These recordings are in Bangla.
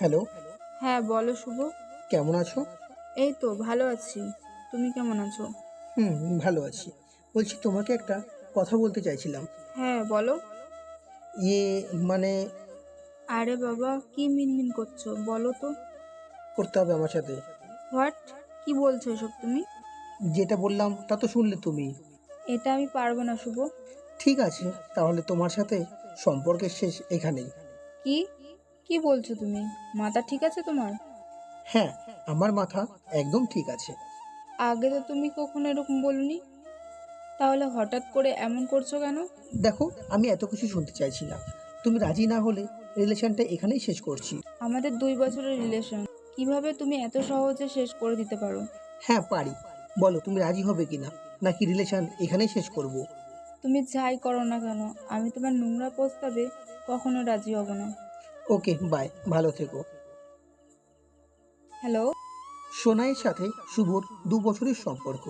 হ্যালো হ্যাঁ বলো শুভ। কেমন আছো? এই তো ভালো আছি। তুমি কেমন আছো? হুম ভালো আছি। বলছি তোমাকে একটা কথা বলতে চাইছিলাম। হ্যাঁ বলো। ইয়ে মানে আরে বাবা কি মিনমিন করছ? বলো তো। করতে হবে আমার সাথে। হোয়াট কি বলছো এসব তুমি? যেটা বললাম তা তো শুনলে তুমি। এটা আমি পারব না শুভ। ঠিক আছে তাহলে তোমার সাথে সম্পর্কের শেষ এখানেই। কি? কি বলছো তুমি? মাথা ঠিক আছে তোমার? হ্যাঁ আমার মাথা একদম ঠিক আছে। আগে তো তুমি কখনো এরকম বলনি? তাহলে হঠাৎ করে এমন করছ কেন? দেখো আমি এত কিছু শুনতে চাইছি না তুমি রাজি না হলে রিলেশনটা এখানেই শেষ করছি। আমাদের দুই বছরের রিলেশন। কীভাবে তুমি এত সহজে শেষ করে দিতে পারো? হ্যাঁ পারি। বলো তুমি রাজি হবে কিনা? নাকি রিলেশন এখানেই শেষ করব? তুমি যাই করো না কেন আমি তোমার নোংরা প্রস্তাবে কখনো রাজি হব না। ওকে বাই ভালো থেকো। হ্যালো সোনাইয়ের সাথে শুভর দু বছরের সম্পর্ক।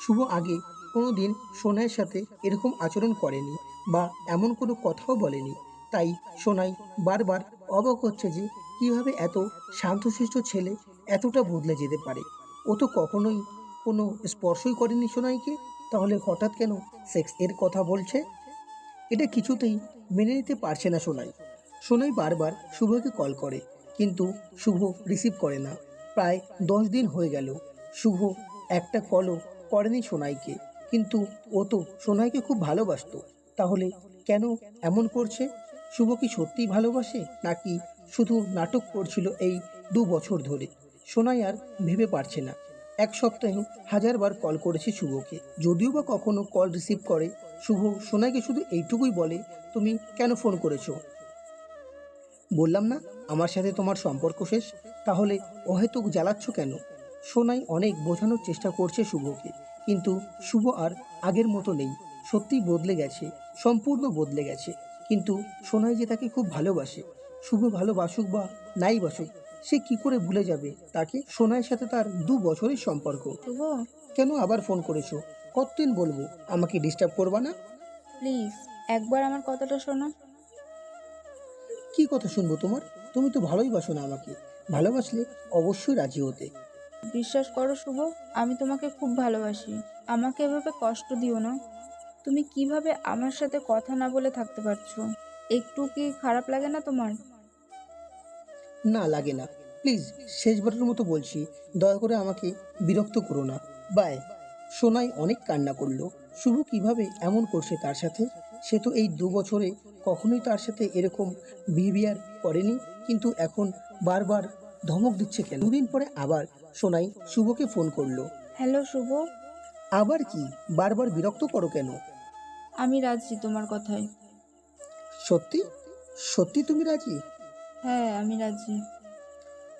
শুভ আগে কোনো দিন সোনাইয়ের সাথে এরকম আচরণ করেনি বা এমন কোনো কথাও বলেনি। তাই সোনাই বারবার অবাক হচ্ছে যে কীভাবে এত শান্তশিষ্ট ছেলে এতটা বদলে যেতে পারে। ও তো কখনোই কোনো স্পর্শই করেনি সোনাইকে। তাহলে হঠাৎ কেন সেক্স এর কথা বলছে? এটা কিছুতেই মেনে নিতে পারছে না সোনাই। সোনাই বারবার শুভকে কল করে, কিন্তু শুভ রিসিভ করে না। প্রায় দশ দিন হয়ে গেল। শুভ একটা কলও করেনি সোনাইকে, কিন্তু ও তো সোনাইকে খুব ভালোবাসতো। তাহলে কেন এমন করছে? শুভ কি সত্যিই ভালোবাসে, নাকি শুধু নাটক করছিল এই দু বছর ধরে? সোনাই আর ভেবে পারছে না। এক সপ্তাহে হাজারবার কল করেছে শুভকে। যদিও বা কখনো কল রিসিভ করে, শুভ সোনাইকে শুধু এইটুকুই বলে, তুমি কেন ফোন করেছ? বললাম না আমার সাথে তোমার সম্পর্ক শেষ? তাহলে অহেতুক জ্বালাচ্ছ কেন? সোনাই অনেক বোঝানোর চেষ্টা করছে শুভকে কিন্তু শুভ আর আগের মতো নেই। সত্যিই বদলে গেছে সম্পূর্ণ বদলে গেছে। কিন্তু সোনাই যে তাকে খুব ভালোবাসে শুভ ভালোবাসুক বা নাই বাসুক সে কি করে ভুলে যাবে তাকে? সোনাইয়ের সাথে তার দু বছরের সম্পর্ক। শুভ? কেন আবার ফোন করেছ? কতদিন বলব? আমাকে ডিস্টার্ব করবা না? প্লিজ একবার আমার কথাটা শোনো। কি কথা শুনব তোমার? তুমি তো ভালোই বাসো না আমাকে। ভালোবাসলে অবশ্যই রাজি হতে। বিশ্বাস করো শুভ আমি তোমাকে খুব ভালোবাসি। আমাকে এভাবে কষ্ট দিও না। তুমি কীভাবে আমার সাথে কথা না বলে থাকতে পারছ? একটু কি খারাপ লাগে না তোমার? না লাগে না। প্লিজ শেষবারের মতো বলছি দয়া করে আমাকে বিরক্ত করো না। বাই। সোনাই অনেক কান্না করল। শুভ কীভাবে এমন করছে তার সাথে? সে তো এই দু বছরে কখনোই তার সাথে এরকম বিহেভিয়ার করেনি কিন্তু এখন বারবার ধমক দিচ্ছে কেন? দুদিন পরে আবার সোনাই শুভকে ফোন করল। হ্যালো শুভ। আবার কি? বারবার বিরক্ত করো কেন? আমি রাজি তোমার কথায়। সত্যি? সত্যি তুমি রাজি? হ্যাঁ আমি রাজি।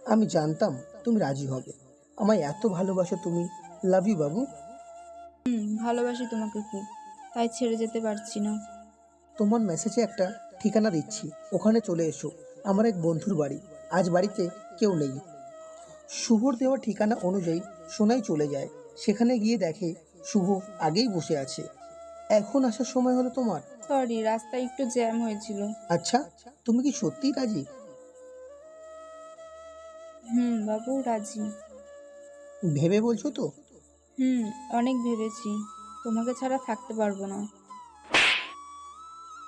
আমি জানতাম তুমি রাজি হবে। আমায় এত ভালোবাসো তুমি। লাভ ইউ বাবু। হুম ভালোবাসি তোমাকে খুব। তাই ছেড়ে যেতে পারছি না। তোমার মেসেজে একটা ঠিকানা দিচ্ছি। ওখানে চলে এসো। আমার এক বন্ধুর বাড়ি। আজ বাড়িতে কেউ নেই। শুভর দেওয়া ঠিকানা অনুযায়ী সোনাই চলে যায়। সেখানে গিয়ে দেখে শুভ আগেই বসে আছে। এখন আসার সময় হলো তোমার? সরি রাস্তায় একটু জ্যাম হয়েছিল। আচ্ছা তুমি কি সত্যিই রাজি? হুম বাবু রাজি। ভেবে বলছো তো? হুম অনেক ভেবেছি। তোমাকে ছাড়া থাকতে পারব না।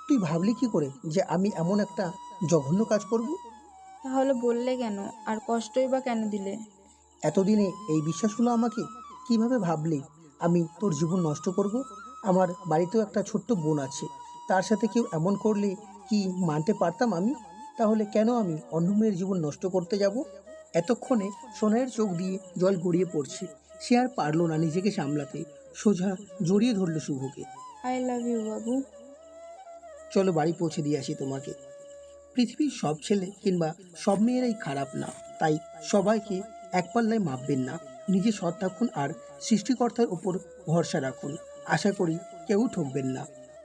তুই ভাবলি কি করে যে আমি এমন একটা জঘন্য কাজ করব? তাহলে বললে কেন? আর কষ্টই বা কেন দিলে? এতদিনে এই বিশ্বাস হলো আমাকে? কীভাবে ভাবলি আমি তোর জীবন নষ্ট করব? আমার বাড়িতেও একটা ছোট্ট বোন আছে। তার সাথে কেউ এমন করলে কি মানতে পারতাম আমি? তাহলে কেন আমি অন্য মেয়ের জীবন নষ্ট করতে যাব? এতক্ষণে সোনাইয়ের চোখ দিয়ে জল গড়িয়ে পড়ছে। সে আর পারল না নিজেকে সামলাতে। সোজা জড়িয়ে ধরলো শুভকে। আই লাভ ইউ বাবু। চলো বাড়ি পৌঁছে দিয়ে আসি তোমাকে। পৃথিবীর সব ছেলে কিংবা সব মেয়েরাই খারাপ না, তাই সবাইকে এক পাল্লায় মাপবেন না। নিজে সৎ থাকুন আর সৃষ্টিকর্তার উপর ভরসা রাখুন। আশা করি কেউ ঠকবেন না।